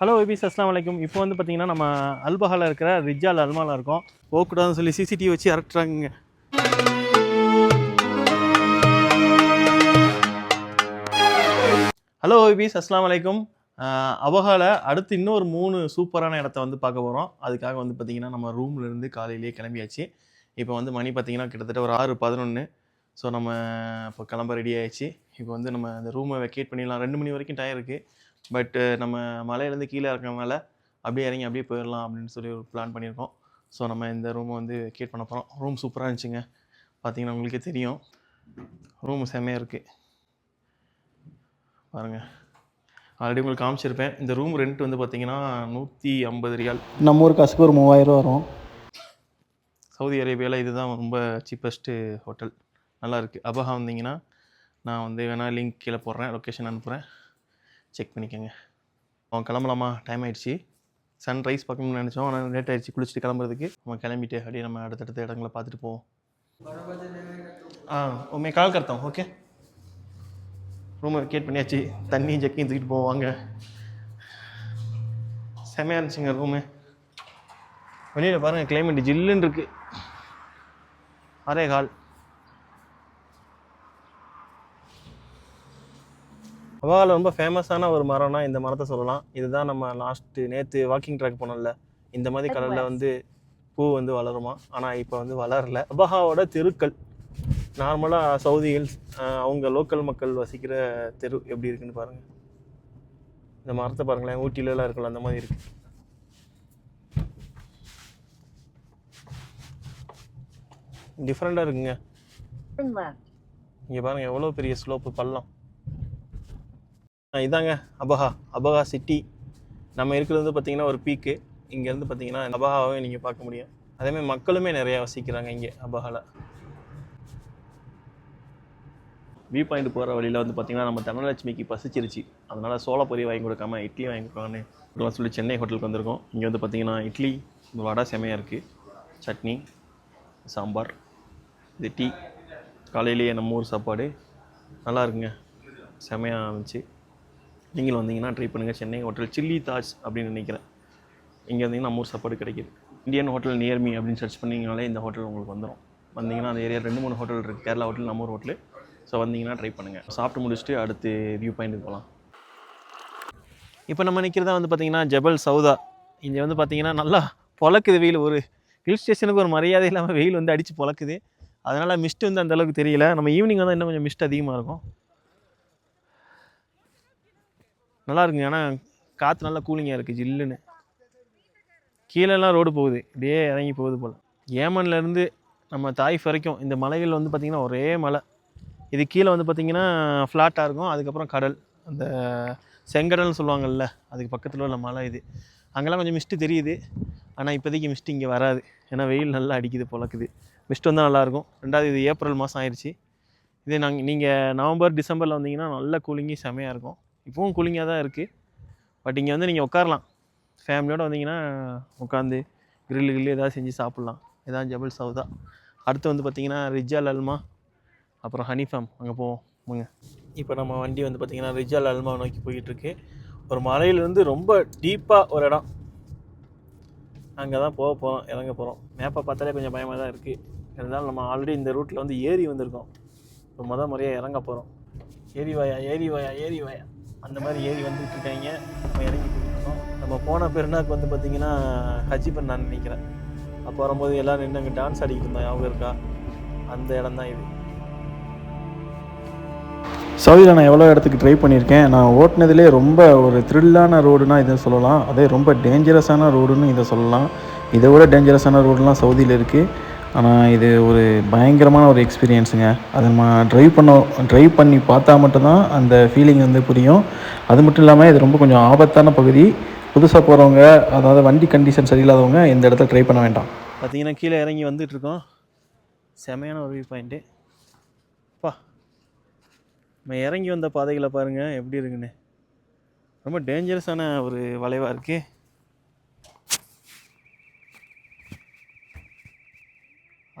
Hello விபிஸ் அஸ்லாம் வலைக்கும் இப்போ வந்து பார்த்தீங்கன்னா நம்ம அல்பஹாலில் இருக்கிற ரிஜால் அல்மாவில் இருக்கோம். போகக்கூடாதுன்னு சொல்லி சிசிடிவி வச்சு இறக்குறாங்க ஹலோ விபிஸ் அஸ்லாம் வலைக்கும் அவகால அடுத்து இன்னொரு மூணு சூப்பரான இடத்த வந்து பார்க்க போகிறோம் அதுக்காக வந்து பார்த்திங்கன்னா நம்ம ரூம்ல இருந்து காலையிலேயே கிளம்பியாச்சு. இப்போ வந்து மணி பார்த்திங்கன்னா கிட்டத்தட்ட ஒரு ஆறு பதினொன்று ஸோ நம்ம இப்போ கிளம்ப ரெடி ஆயிடுச்சு. இப்போ வந்து நம்ம அந்த ரூமை வெக்கேட் பண்ணிடலாம். ரெண்டு மணி வரைக்கும் டைம் இருக்குது பட்டு நம்ம மலையிலேருந்து கீழே இறக்கறனால அப்படியே இறங்கி அப்படியே போயிடலாம் அப்படின்னு சொல்லி ஒரு பிளான் பண்ணியிருக்கோம். ஸோ நம்ம இந்த ரூமை வந்து வெக்கேட் பண்ண போகிறோம் ரூம் சூப்பராக இருந்துச்சுங்க. பார்த்தீங்கன்னா உங்களுக்கே தெரியும். ரூம் செம்மையாக இருக்குது பாருங்கள் ஆல்ரெடி உங்களுக்கு காமிச்சிருப்பேன். இந்த ரூம் ரெண்ட் வந்து பார்த்தீங்கன்னா நூற்றி ஐம்பது ரியால். நம்ம ஊர் காசுக்கு ஒரு மூவாயிரம் வரும். சவுதி அரேபியாவில் இதுதான் ரொம்ப சீப்பஸ்ட்டு ஹோட்டல் நல்லா இருக்குது அபஹா வந்தீங்கன்னா நான் வந்து வேணால் லிங்க் கீழே போடுறேன். லொக்கேஷன் அனுப்புகிறேன் செக் பண்ணிக்கோங்க. அவன் கிளம்பலாமா? டைம் ஆயிடுச்சு. சன்ரைஸ் பார்க்கணும்னு நினச்சோம். ஆனால் லேட் ஆயிடுச்சு. குளிச்சுட்டு கிளம்புறதுக்கு. நம்ம கிளம்பிட்டு அப்படியே நம்ம அடுத்தடுத்த இடங்களை பார்த்துட்டு போவோம். ஆ உண்மை கால் கருத்தோம் ஓகே ரூமை வெக்கேட் பண்ணியாச்சு. தண்ணி ஜக்கியும் தூக்கிட்டு போவாங்க செமையாக இருந்துச்சுங்க ரூமு வெளியில் பாருங்கள் கிளைமேட் ஜில்லுன்னு இருக்குது அரே கால். அவாவில் ரொம்ப ஃபேமஸான ஒரு மரம்னா இந்த மரத்தை சொல்லலாம். இதுதான் நம்ம லாஸ்ட்டு நேற்று வாக்கிங் ட்ராக் போனோம்ல. இந்த மாதிரி கலரில் வந்து பூ வந்து வளருமா? ஆனால் இப்போ வந்து வளரல. அபஹாவோட தெருக்கள். நார்மலாக சவுதி ஹில்ஸ் அவங்க லோக்கல் மக்கள் வசிக்கிற தெரு எப்படி இருக்குன்னு பாருங்கள் இந்த மரத்தை பாருங்களேன் ஊட்டிலலாம் இருக்குல்ல அந்த மாதிரி இருக்குது டிஃப்ரெண்ட்டாக இருக்குங்க. இங்கே பாருங்க எவ்வளோ பெரிய ஸ்லோப்பு பள்ளம். இதாங்க அபஹா. அபஹா சிட்டி நம்ம இருக்கிறது வந்து பார்த்திங்கன்னா ஒரு பீக்கு இங்கேருந்து பார்த்தீங்கன்னா அபஹாவை நீங்கள் பார்க்க முடியும். அதேமாதிரி மக்களுமே நிறையா வசிக்கிறாங்க இங்கே அபஹாவில் வியூ பாயிண்ட் போகிற வழியில் வந்து பார்த்திங்கன்னா நம்ம தனலட்சுமிக்கு பசிச்சிருச்சு. அதனால் சோள பொரி வாங்கி கொடுக்காம இட்லி வாங்கி கொடுக்கான்னு இதெல்லாம் சொல்லி சென்னை ஹோட்டலுக்கு வந்திருக்கோம். இங்கே வந்து பார்த்திங்கன்னா இட்லி இந்த வடை செமையாக இருக்குது சட்னி சாம்பார் இது டீ காலையிலேயே நம்ம ஊர் சாப்பாடு நல்லா இருக்குங்க. செமையாக இருந்துச்சு. நீங்கள் வந்தீங்கன்னா ட்ரை பண்ணுங்கள் சென்னை ஹோட்டல் சில்லி தாஜ் அப்படின்னு நினைக்கிறேன். இங்கே வந்தீங்கன்னா நம்ம ஊர் சாப்பாடு கிடைக்கிது. இந்தியன் ஹோட்டல் நியர்மி அப்படின்னு சர்ச் பண்ணிங்கனாலே இந்த ஹோட்டல் உங்களுக்கு வந்துடும் வந்தீங்கன்னா அந்த ஏரியா ரெண்டு மூணு ஹோட்டல் இருக்குது கேரளா ஹோட்டல் நம்ம ஊர் ஹோட்டல் ஸோ வந்தீங்கன்னா ட்ரை பண்ணுங்கள் சாப்பிட்டு முடிச்சுட்டு அடுத்து வியூ பாயிண்ட்டுக்கு போகலாம். இப்போ நம்ம நிற்கிறதா வந்து பார்த்திங்கன்னா ஜபல் சவுதா. இங்கே வந்து பார்த்தீங்கன்னா நல்லா பொழக்குது வெயில். ஒரு ஹில் ஸ்டேஷனுக்கு ஒரு மரியாதை இல்லாமல் வெயில் வந்து அடித்து பொழக்குது. அதனால் மிஸ்ட் வந்து அந்தளவுக்கு தெரியல. நம்ம ஈவினிங் வந்து இன்னும் கொஞ்சம் மிஸ்ட் அதிகமாக இருக்கும். நல்லா இருக்குங்க. ஆனால் காற்று நல்லா கூலிங்காக இருக்குது ஜில்லுன்னு. கீழெல்லாம் ரோடு போகுது. இப்படியே இறங்கி போகுது போல். ஏமன்லேருந்து நம்ம தாய்ஃப் வரைக்கும் இந்த மலைகள் வந்து பார்த்திங்கன்னா ஒரே மலை. இது கீழே வந்து பார்த்திங்கன்னா ஃப்ளாட்டாக இருக்கும். அதுக்கப்புறம் கடல். அந்த செங்கடல்னு சொல்லுவாங்கள்ல அதுக்கு பக்கத்தில் உள்ள மலை இது. அங்கெல்லாம் கொஞ்சம் மிஸ்ட்டு தெரியுது. ஆனால் இப்போதைக்கு மிஸ்ட்டு இங்கே வராது. ஏன்னா வெயில் நல்லா அடிக்குது பொழக்குது மிஸ்ட்டு வந்தால் நல்லாயிருக்கும் ரெண்டாவது இது ஏப்ரல் மாதம் ஆயிடுச்சு இதே நாங்கள் நீங்கள் நவம்பர் டிசம்பரில் வந்தீங்கன்னா நல்ல கூலிங்கி செமையாக இருக்கும். இப்போவும் கூலிங்காக தான் இருக்குது பட் இங்கே வந்து நீங்கள் உட்காரலாம் ஃபேமிலியோடு வந்தீங்கன்னா உட்காந்து கிரில்லு கில்லு ஏதாவது செஞ்சு சாப்பிட்லாம். இதான் ஜபல் சவுதா அடுத்து வந்து பார்த்திங்கன்னா ரிஜால் அல்மா அப்புறம் ஹனி ஃபேம் அங்கே போவோம். வாங்க இப்போ நம்ம வண்டி வந்து பார்த்திங்கன்னா ரிஜால் அல்மா நோக்கி போயிட்டுருக்கு. ஒரு மலையிலேருந்து ரொம்ப டீப்பாக ஒரு இடம். அங்கே தான் போக போகிறோம் இறங்க போகிறோம் மேப்பை பார்த்தாலே கொஞ்சம் பயமாக தான் இருக்குது இருந்தாலும் நம்ம ஆல்ரெடி இந்த ரூட்டில் வந்து ஏரி வந்திருக்கோம். இப்போ முத முறையாக இறங்க போகிறோம் ஏரி வாயா ஏரி வாயா ஏரி வாயா. அந்த மாதிரி ஏரி வந்துட்டு இருக்காங்க நம்ம இறங்கி போயிருக்கோம். நம்ம போன பெருநாக்கு வந்து பார்த்திங்கன்னா ஹஜ்ஜி நான் நினைக்கிறேன். அப்போ வரும்போது எல்லோரும் நின்று அங்கே டான்ஸ் ஆடிக்கிட்டு இருந்தோம். ஞாபகம் இருக்கா? அந்த இடம் தான் இது. சவுதியில் நான் எவ்வளோ இடத்துக்கு ட்ரை பண்ணியிருக்கேன்? நான் ஓட்டினதுலே ரொம்ப ஒரு த்ரில்லான ரோடுனா இதை சொல்லலாம். அதே ரொம்ப டேஞ்சரஸான ரோடுன்னு இதை சொல்லலாம். இதை விட டேஞ்சரஸான ரோடுலாம் சவுதியில் இருக்குது ஆனால் இது ஒரு பயங்கரமான ஒரு எக்ஸ்பீரியன்ஸுங்க அதை நம்ம ட்ரைவ் பண்ண ட்ரைவ் பண்ணி பார்த்தா மட்டும்தான் அந்த ஃபீலிங் வந்து புரியும். அது மட்டும் இல்லாமல் இது ரொம்ப கொஞ்சம் ஆபத்தான பகுதி. புதுசாக போகிறவங்க அதாவது வண்டி கண்டிஷன் சரியில்லாதவங்க இந்த இடத்துல ட்ரை பண்ண வேண்டாம். பார்த்தீங்கன்னா கீழே இறங்கி வந்துட்டு இருக்கோம் செமையான ஒரு வியூ பாயிண்ட்டு பா. நம்ம இறங்கி வந்த பாதைகளை பாருங்கள் எப்படி இருக்குன்னு. ரொம்ப டேஞ்சரஸான ஒரு வளைவாக இருக்குது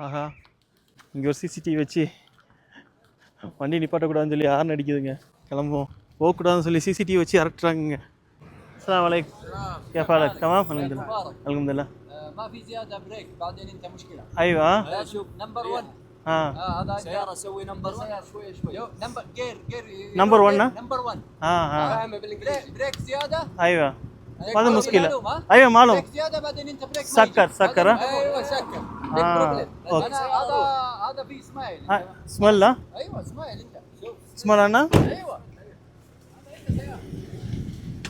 ஆஹா இங்கே ஒரு சிசிடிவி வச்சு வண்டி நிப்பாட்டக்கூடாதுன்னு சொல்லி யாருன்னு அடிக்குதுங்க கிளம்புவோம் போகக்கூடாதுன்னு சொல்லி சிசிடிவி வச்சு அரட்டுறாங்கங்க السلام عليكم كيف حالك تمام الحمد لله الحمد لله آه، ما في زياده بريك بعدين انت مشكله ايوه لا شوف نمبر 1 اه آه هذا سياره سوي نمبر 1 شوي شوي نمبر جير جير Number one نا؟ نمبر 1 اه اه فاهم بالانجليزي بريك زياده ايوه هيك هذا معلوم، مشكله معلوم، ها؟ ايوه معلوم بريك زياده بعدين انت بريك ما سكر- يجي. سكر، هذا- ها؟ ايوه سكر آه، بروبلم أوكي. انا هذا هذا في اسماعيل آه، اسم الله ايوه اسماعيل انت شوف اسم الله انا ايوه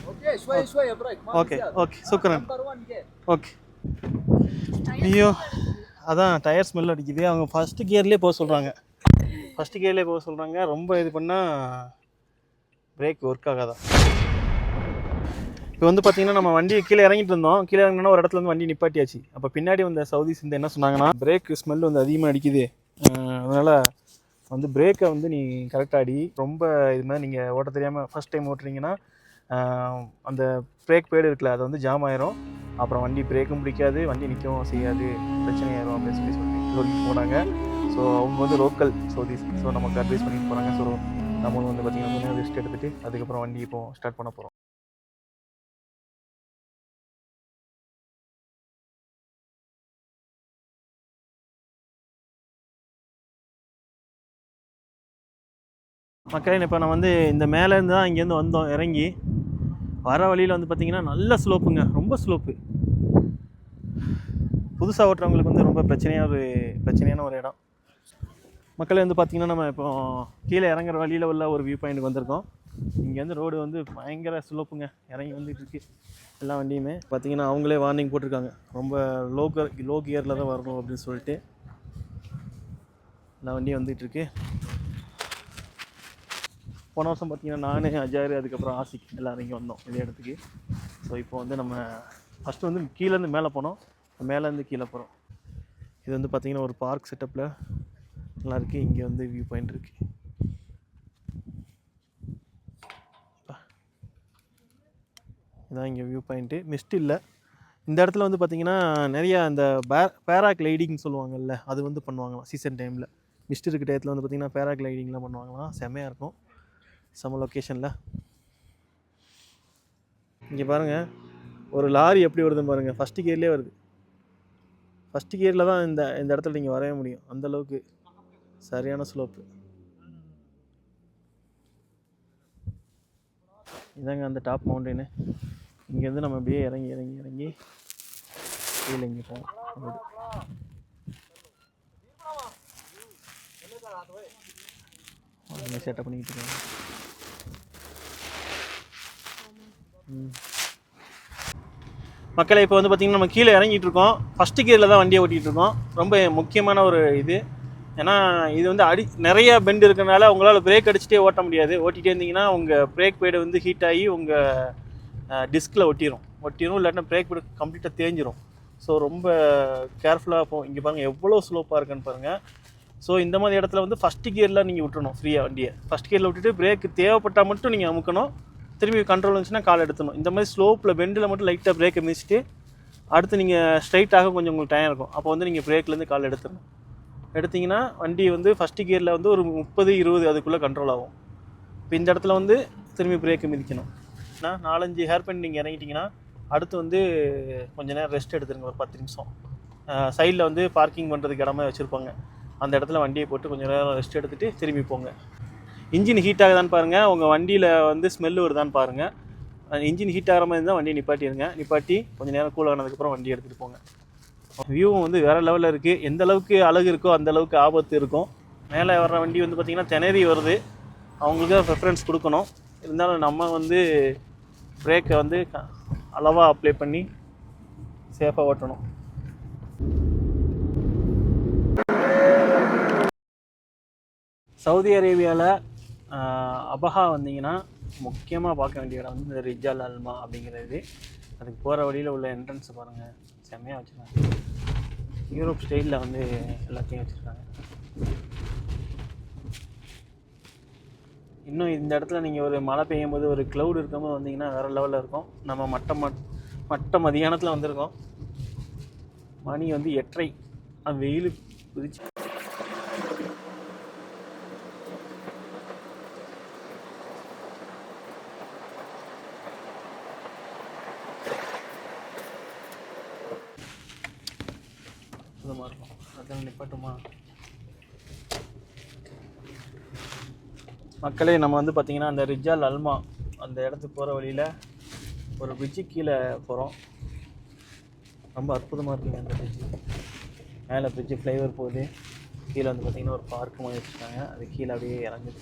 اوكي شوي شوي بريك ما في ஓகே زيادة. ஓகே சுக்கரன் نمبر 1 جير ஓகே ஐயோ அதான் டயர் ஸ்மெல் அடிக்குது அவங்க ஃபஸ்ட்டு கியர்லேயே போக சொல்கிறாங்க ஃபஸ்ட்டு கியர்லேயே போக சொல்கிறாங்க ரொம்ப இது பண்ணால் பிரேக் ஒர்க் ஆகாதான் இப்போ வந்து பார்த்தீங்கன்னா நம்ம வண்டி கீழே இறங்கிட்டு இருந்தோம். கீழே இறங்கினா ஒரு இடத்துல வந்து வண்டி நிப்பாட்டியாச்சு. அப்போ பின்னாடி வந்த சவுதி சிந்த என்ன சொன்னாங்கன்னா பிரேக் ஸ்மெல் வந்து அதிகமாக அடிக்குது. அதனால் வந்து பிரேக்கை வந்து நீ கரெக்டாக அடி. ரொம்ப இது மாதிரி நீங்கள் ஓட்ட தெரியாமல் ஃபஸ்ட் டைம் ஓட்டுறீங்கன்னா அந்த பிரேக் பேடு இருக்குல்ல அது வந்து ஜாம் ஆயிரும். அப்புறம் வண்டி பிரேக்கும் பிடிக்காது வண்டி நிற்கவும் செய்யாது. பிரச்சனையாயிரும் அப்படின்னு சொல்லி சொல்லி சொல்லிட்டு போனாங்க. ஸோ அவங்க வந்து லோக்கல் சவுதிஸ் ஸோ நமக்கு அட்வைஸ் பண்ணிட்டு போகிறாங்க ஸோ நம்மளும் வந்து பார்த்திங்கன்னா கொஞ்சம் ரெஸ்ட் எடுத்துகிட்டு அதுக்கப்புறம் வண்டி இப்போ ஸ்டார்ட் பண்ண போகிறோம் மக்களே இப்போ நான் வந்து இந்த மேலேருந்து தான் இங்கேருந்து வந்தோம் இறங்கி. வர வழியில் வந்து பார்த்திங்கன்னா நல்ல ஸ்லோப்புங்க. ரொம்ப ஸ்லோப்பு. புதுசாக ஓட்டுறவங்களுக்கு வந்து ரொம்ப பிரச்சனையாக ஒரு பிரச்சனையான ஒரு இடம். மக்களே வந்து பார்த்திங்கன்னா நம்ம இப்போ கீழே இறங்குற வழியில் உள்ள ஒரு வியூ பாயிண்ட்டுக்கு வந்திருக்கோம். இங்கேருந்து ரோடு வந்து பயங்கர ஸ்லோப்புங்க. இறங்கி வந்துட்டு இருக்கு. எல்லா வண்டியுமே. பார்த்தீங்கன்னா அவங்களே வார்னிங் போட்டிருக்காங்க. ரொம்ப லோ லோ கியரில் தான் வரணும் அப்படின்னு சொல்லிட்டு. எல்லா வண்டியும் வந்துட்டு இருக்கு. போன வருஷம் பார்த்தீங்கன்னா நான் அஜாரு அதுக்கப்புறம் ஆசிக் எல்லாரும் இங்கே வந்தோம் இதே இடத்துக்கு. ஸோ இப்போ வந்து நம்ம ஃபஸ்ட்டு வந்து கீழேருந்து மேலே போனோம். மேலேருந்து கீழே போகிறோம் இது வந்து பார்த்திங்கன்னா ஒரு பார்க் செட்டப்பில் நல்லா இருக்குது இங்கே வந்து வியூ பாயிண்ட் இருக்குது இதான் இங்கே வியூ பாயிண்ட்டு மிஸ்ட் இல்லை. இந்த இடத்துல வந்து பார்த்திங்கன்னா நிறையா அந்த பே பேராக்ளைடிங் சொல்லுவாங்கல்ல அது வந்து பண்ணுவாங்களாம். சீசன் டைமில் மிஸ்ட் இருக்க டயத்தில் வந்து பார்த்திங்கன்னா பேராக்ளைடிங்லாம் பண்ணுவாங்களாம். செம்மையாக இருக்கும். செம்ம லொக்கேஷனில் இங்கே பாருங்கள் ஒரு லாரி எப்படி வருதுன்னு பாருங்கள் ஃபஸ்ட்டு கியர்லேயே வருது. ஃபஸ்ட்டு கியரில் தான் இந்த இந்த இடத்துல நீங்கள் வரைய முடியும். அந்த அளவுக்கு சரியான ஸ்லோப்பு இதாங்க அந்த டாப் மவுண்டனு இங்கேருந்து நம்ம அப்படியே இறங்கி இறங்கி இறங்கி கீழே இங்கே போவோம். அப்படி. செட்டப் பண்ணிக்கிட்டு இருக்காங்க. ம். மக்களை இப்போ வந்து பார்த்திங்கன்னா நம்ம கீழே இறங்கிட்டு இருக்கோம். ஃபஸ்ட்டு கியரில் தான் வண்டியை ஓட்டிகிட்டு இருக்கோம். ரொம்ப முக்கியமான ஒரு இது. ஏன்னா இது வந்து அடி நிறைய பெண்ட் இருக்கிறனால உங்களால் பிரேக் அடிச்சுட்டே ஓட்ட முடியாது. ஓட்டிகிட்டே இருந்தீங்கன்னா உங்கள் பிரேக் பேடு வந்து ஹீட் ஆகி உங்கள் டிஸ்கில் ஒட்டிடும் ஒட்டிடும் இல்லாட்டினா பிரேக் பேடு கம்ப்ளீட்டாக தேஞ்சிரும். ஸோ ரொம்ப கேர்ஃபுல்லாக போகும் இங்கே பாருங்கள் எவ்வளோ ஸ்லோப்பாக இருக்குன்னு பாருங்கள் ஸோ இந்த மாதிரி இடத்துல வந்து ஃபஸ்ட்டு கியரில் நீங்கள் விட்டுறணும் ஃப்ரீயாக வண்டியை. ஃபஸ்ட் கியரில் விட்டுட்டு பிரேக் தேவைப்பட்டால் மட்டும் நீங்கள் அமுக்கணும். திரும்பி கண்ட்ரோல் இருந்துச்சுன்னா கால் எடுத்தணும் இந்த மாதிரி ஸ்லோப்பில் பெண்டில் மட்டும் லைட்டாக பிரேக்கை மிதிச்சுட்டு அடுத்து நீங்கள் ஸ்ட்ரைட்டாக கொஞ்சம் உங்களுக்கு டைம் இருக்கும். அப்போ வந்து நீங்கள் பிரேக்லேருந்து கால் எடுத்துடணும். எடுத்தீங்கன்னா வண்டி வந்து ஃபஸ்ட்டு கியரில் வந்து ஒரு முப்பது இருபது அதுக்குள்ளே கண்ட்ரோல் ஆகும். இப்போ இந்த இடத்துல வந்து திரும்பி பிரேக்கு மிதிக்கணும். ஏன்னா நாலஞ்சு ஹேர் பெண்ட் நீங்கள் இறங்கிட்டிங்கன்னா அடுத்து வந்து கொஞ்ச நேரம் ரெஸ்ட் எடுத்துருங்க ஒரு பத்து நிமிஷம். சைடில் வந்து பார்க்கிங் பண்ணுறதுக்கு இடமே வச்சுருப்பாங்க. அந்த இடத்துல வண்டியை போட்டு கொஞ்சம் நேரம் ரெஸ்ட் எடுத்துகிட்டு திரும்பி போங்க. இன்ஜின் ஹீட் ஆகுதான்னு பாருங்கள் உங்கள் வண்டியில் வந்து ஸ்மெல் வருதான்னு பாருங்கள் இன்ஜின் ஹீட் ஆகிற மாதிரி இருந்தால் வண்டியை நிப்பாட்டிடுங்க நிப்பாட்டி கொஞ்சம் நேரம் கூல் ஆனதுக்கப்புறம் வண்டி எடுத்துகிட்டு போங்க. வியூவும் வந்து வேறு லெவலில் இருக்குது எந்த அளவுக்கு அழகு இருக்கோ அந்த அளவுக்கு ஆபத்து இருக்கும். மேலே வர்ற வண்டி வந்து பார்த்திங்கன்னா திணறி வருது. அவங்களுக்கு தான் ப்ரிஃபரன்ஸ் கொடுக்கணும். இருந்தாலும் நம்ம வந்து பிரேக்கை வந்து அளவாக அப்ளை பண்ணி சேஃபாக ஓட்டணும். சவுதி அரேபியாவில் அபஹா வந்தீங்கன்னா முக்கியமாக பார்க்க வேண்டிய இடம் வந்து இந்த ரிஜால் அல்மா அப்படிங்கிறது. அதுக்கு போகிற வழியில் உள்ள என்ட்ரன்ஸ் பாருங்கள் செம்மையாக வச்சுருக்காங்க. யூரோப் ஸ்டைலில் வந்து எல்லாத்தையும் வச்சுருக்காங்க. இன்னும் இந்த இடத்துல நீங்கள் ஒரு மழை பெய்யும் போது ஒரு க்ளவுட் இருக்கும்போது வந்தீங்கன்னா வேறு லெவலில் இருக்கும். நம்ம மட்ட மட் மட்ட மதியானத்தில் வந்திருக்கோம். மணி வந்து எட்டரை. வெயில் குதிச்சு அற்புதமாக இருக்கும். அதெல்லாம் நிப்பாட்டுமா? மக்களே நம்ம வந்து பார்த்திங்கன்னா அந்த ரிஜால் அல்மா அந்த இடத்துக்கு போகிற வழியில் ஒரு பிரிட்ஜு கீழே போகிறோம் ரொம்ப அற்புதமாக இருக்குங்க அந்த பிரிட்ஜு மேலே பிரிட்ஜு ஃப்ளைவர் போகுது. கீழே வந்து பார்த்திங்கன்னா ஒரு பார்க் மாதிரி வச்சுருக்காங்க. அது கீழே அப்படியே இறங்குது.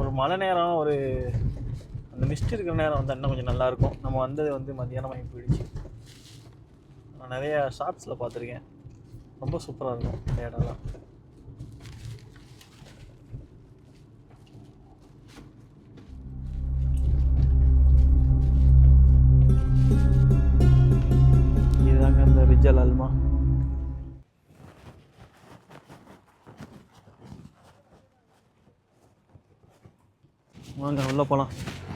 ஒரு மழை நேரம் ஒரு அந்த மிஸ்ட் இருக்கிற நேரம் வந்து இன்னும் கொஞ்சம் நல்லாயிருக்கும் நம்ம வந்தது வந்து மத்தியானம் ஆகி போயிடுச்சு. நான் நிறைய ஷார்ட்ஸில் பார்த்துருக்கேன். ரொம்ப சூப்பராக இருக்கும் இந்த இடம்லாம். இதுதாங்க இந்த ரிஜல் அல்மா. வாங்க உள்ளே போகலாம்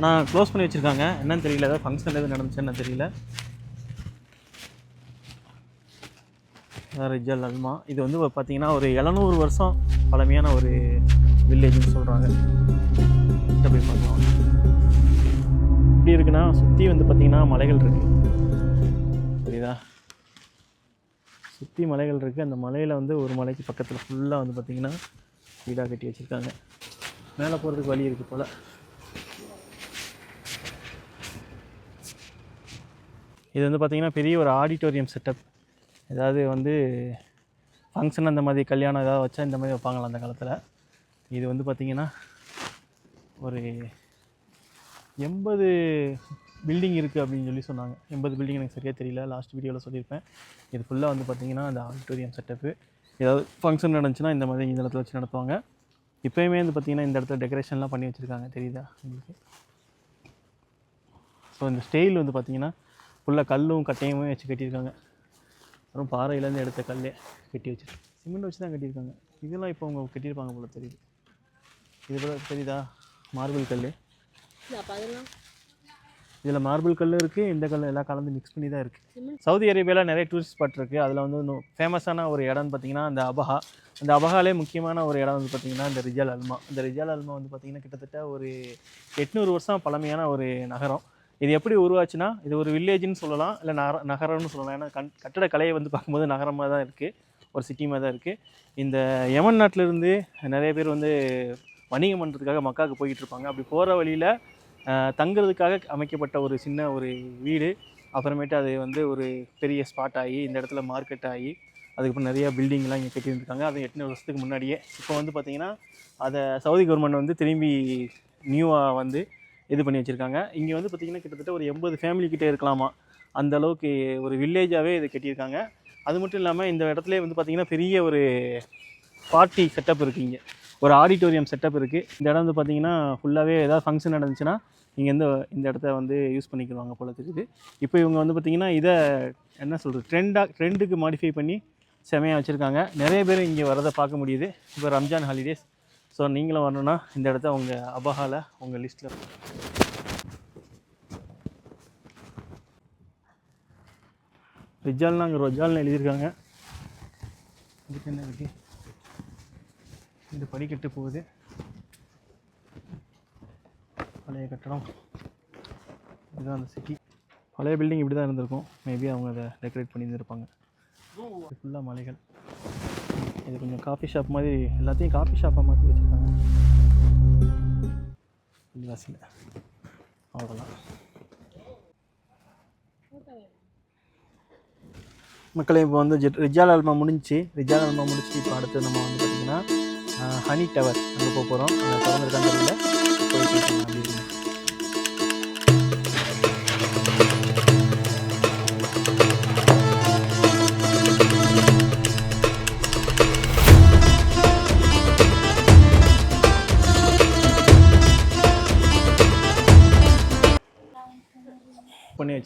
நான் க்ளோஸ் பண்ணி வச்சுருக்காங்க. என்னன்னு தெரியல ஏதாவது ஃபங்க்ஷன் எதுவும் நடந்துச்சுன்னு தெரியல. ரிஜல் அல்மா இது வந்து பார்த்தீங்கன்னா ஒரு எழுநூறு வருஷம் பழமையான ஒரு வில்லேஜ்னு சொல்கிறாங்க கிட்ட போய் பார்க்கலாம். எப்படி இருக்குன்னா சுற்றி வந்து பார்த்திங்கன்னா மலைகள் இருக்குது புரியுதா? சுற்றி மலைகள் இருக்குது அந்த மலையில் வந்து ஒரு மலைக்கு பக்கத்தில் ஃபுல்லாக வந்து பார்த்திங்கன்னா வீடாக கட்டி வச்சுருக்காங்க. மேலே போகிறதுக்கு வழி இருக்குது போல். இது வந்து பார்த்திங்கன்னா பெரிய ஒரு ஆடிட்டோரியம் செட்டப் ஏதாவது வந்து ஃபங்க்ஷன் அந்த மாதிரி கல்யாணம் ஏதாவது வச்சா இந்த மாதிரி வைப்பாங்களா அந்த காலத்தில்? இது வந்து பார்த்திங்கன்னா ஒரு எண்பது பில்டிங் இருக்குது அப்படின்னு சொல்லி சொன்னாங்க. எண்பது பில்டிங் எனக்கு சரியாக தெரியல. லாஸ்ட் வீடியோவில் சொல்லியிருப்பேன். இது ஃபுல்லாக வந்து பார்த்திங்கன்னா அந்த ஆடிட்டோரியம் செட்டப்பு ஏதாவது ஃபங்க்ஷன் நடந்துச்சுன்னா இந்த மாதிரி இந்த இடத்துல வச்சு நடத்துவாங்க. இப்போயுமே வந்து பார்த்திங்கன்னா இந்த இடத்துல டெக்கரேஷன்லாம் பண்ணி வச்சுருக்காங்க. தெரியுதா உங்களுக்கு? ஸோ இந்த ஸ்டைல் வந்து பார்த்திங்கன்னா ஃபுல்லாக கல்லும் கட்டையுமே வச்சு கட்டியிருக்காங்க. அப்புறம் பாறையிலேருந்து எடுத்த கல்லே கட்டி வச்சுருக்கு சிமெண்ட் வச்சு தான் கட்டியிருக்காங்க. இதெல்லாம் இப்போ அவங்க கட்டியிருப்பாங்க போல தெரியுது. இது போல தெரியுதா? மார்பிள் கல் இதில் மார்பிள் கல் இருக்குது இந்த கல் எல்லாம் கலந்து மிக்ஸ் பண்ணி தான் இருக்குது சவுதி அரேபியாவில் நிறைய டூரிஸ்ட் ஸ்பாட் இருக்குது அதில் வந்து இன்னும் ஃபேமஸான ஒரு இடம்னு பார்த்தீங்கன்னா அந்த அபஹா. அந்த அபஹாலே முக்கியமான ஒரு இடம் வந்து பார்த்திங்கன்னா இந்த ரிஜால் அல்மா. இந்த ரிஜால் அல்மா வந்து பார்த்திங்கன்னா கிட்டத்தட்ட ஒரு எட்நூறு வருஷம் பழமையான ஒரு நகரம். இது எப்படி உருவாச்சுன்னா இது ஒரு வில்லேஜ்னு சொல்லலாம் இல்லை நகர நகரம்னு சொல்லலாம். ஏன்னா கண் கட்டட கலையை வந்து பார்க்கும்போது நகரமாக தான் இருக்குது ஒரு சிட்டி மாதிரி தான் இருக்குது இந்த யமன் நாட்டிலிருந்து நிறைய பேர் வந்து வணிகம் பண்ணுறதுக்காக மக்காவுக்கு போய்கிட்டு இருப்பாங்க. அப்படி போகிற வழியில் தங்குறதுக்காக அமைக்கப்பட்ட ஒரு சின்ன ஒரு வீடு. அப்புறமேட்டு அது வந்து ஒரு பெரிய ஸ்பாட் ஆகி இந்த இடத்துல மார்க்கெட் ஆகி அதுக்கப்புறம் நிறையா பில்டிங்லாம் இங்கே கட்டியிருந்துருக்காங்க. அது எட்டு வருஷத்துக்கு முன்னாடியே. இப்போ வந்து பார்த்திங்கன்னா அதை சவுதி கவர்மெண்ட் வந்து திரும்பி நியூவாக வந்து இது பண்ணி வச்சுருக்காங்க. இங்கே வந்து பார்த்திங்கன்னா கிட்டத்தட்ட ஒரு எண்பது ஃபேமிலி கிட்டே இருக்கலாமா? அந்த அளவுக்கு ஒரு வில்லேஜாகவே இது கட்டியிருக்காங்க. அது மட்டும் இல்லாமல் இந்த இடத்துல வந்து பார்த்திங்கன்னா பெரிய ஒரு பார்ட்டி செட்டப் இருக்குது இங்கே. ஒரு ஆடிட்டோரியம் செட்டப் இருக்குது இந்த இடம் வந்து பார்த்திங்கன்னா ஃபுல்லாகவே ஏதாவது ஃபங்க்ஷன் நடந்துச்சுன்னா இங்கே இந்த இந்த இடத்த வந்து யூஸ் பண்ணிக்குவாங்க போல தெரியுது இப்போ இவங்க வந்து பார்த்திங்கன்னா இதை என்ன சொல்கிறது ட்ரெண்டாக ட்ரெண்டுக்கு மாடிஃபை பண்ணி செமையாக வச்சுருக்காங்க. நிறைய பேர் இங்கே வரதை பார்க்க முடியுது. இப்போ ரம்ஜான் ஹாலிடேஸ் ஸோ நீங்களும் வரணும்னா இந்த இடத்த உங்கள் அபஹால உங்கள் லிஸ்ட்டில் ரிஜால்னா அங்கே ரொஜால்னு எழுதியிருக்காங்க. இதுக்கு என்ன இருக்கு? இந்த படிக்கட்டு போகுது. பழைய கட்டடம். இதுதான் அந்த சிட்டி பழைய பில்டிங் இப்படி தான் இருந்திருக்கும். மேபி அவங்க அதை டெக்கரேட் பண்ணி இருந்திருப்பாங்க ஃபுல்லாக மலைகள். இது கொஞ்சம் காஃபி ஷாப் மாதிரி எல்லாத்தையும் காஃபி ஷாப்பாக மாற்றி வச்சுருக்காங்க. வாசியில் அவ்வளோதான் மக்களே இப்போ வந்து ஜெட் ரிஜால் அல்மா முடிஞ்சு ரிஜால் அல்மா முடிச்சு இப்போ அடுத்து நம்ம வந்து பார்த்திங்கன்னா ஹனி டவர் அங்கே போக போகிறோம் அங்கே திறந்துருக்காங்க தெரியல. போய் பேசலாம்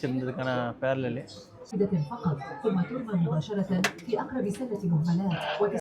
இருக்கு. பண்ணி வச்சிருந்ததுக்கான பேரலு واحدة فقط ثم ترمى مباشرة في أقرب سلة مهملات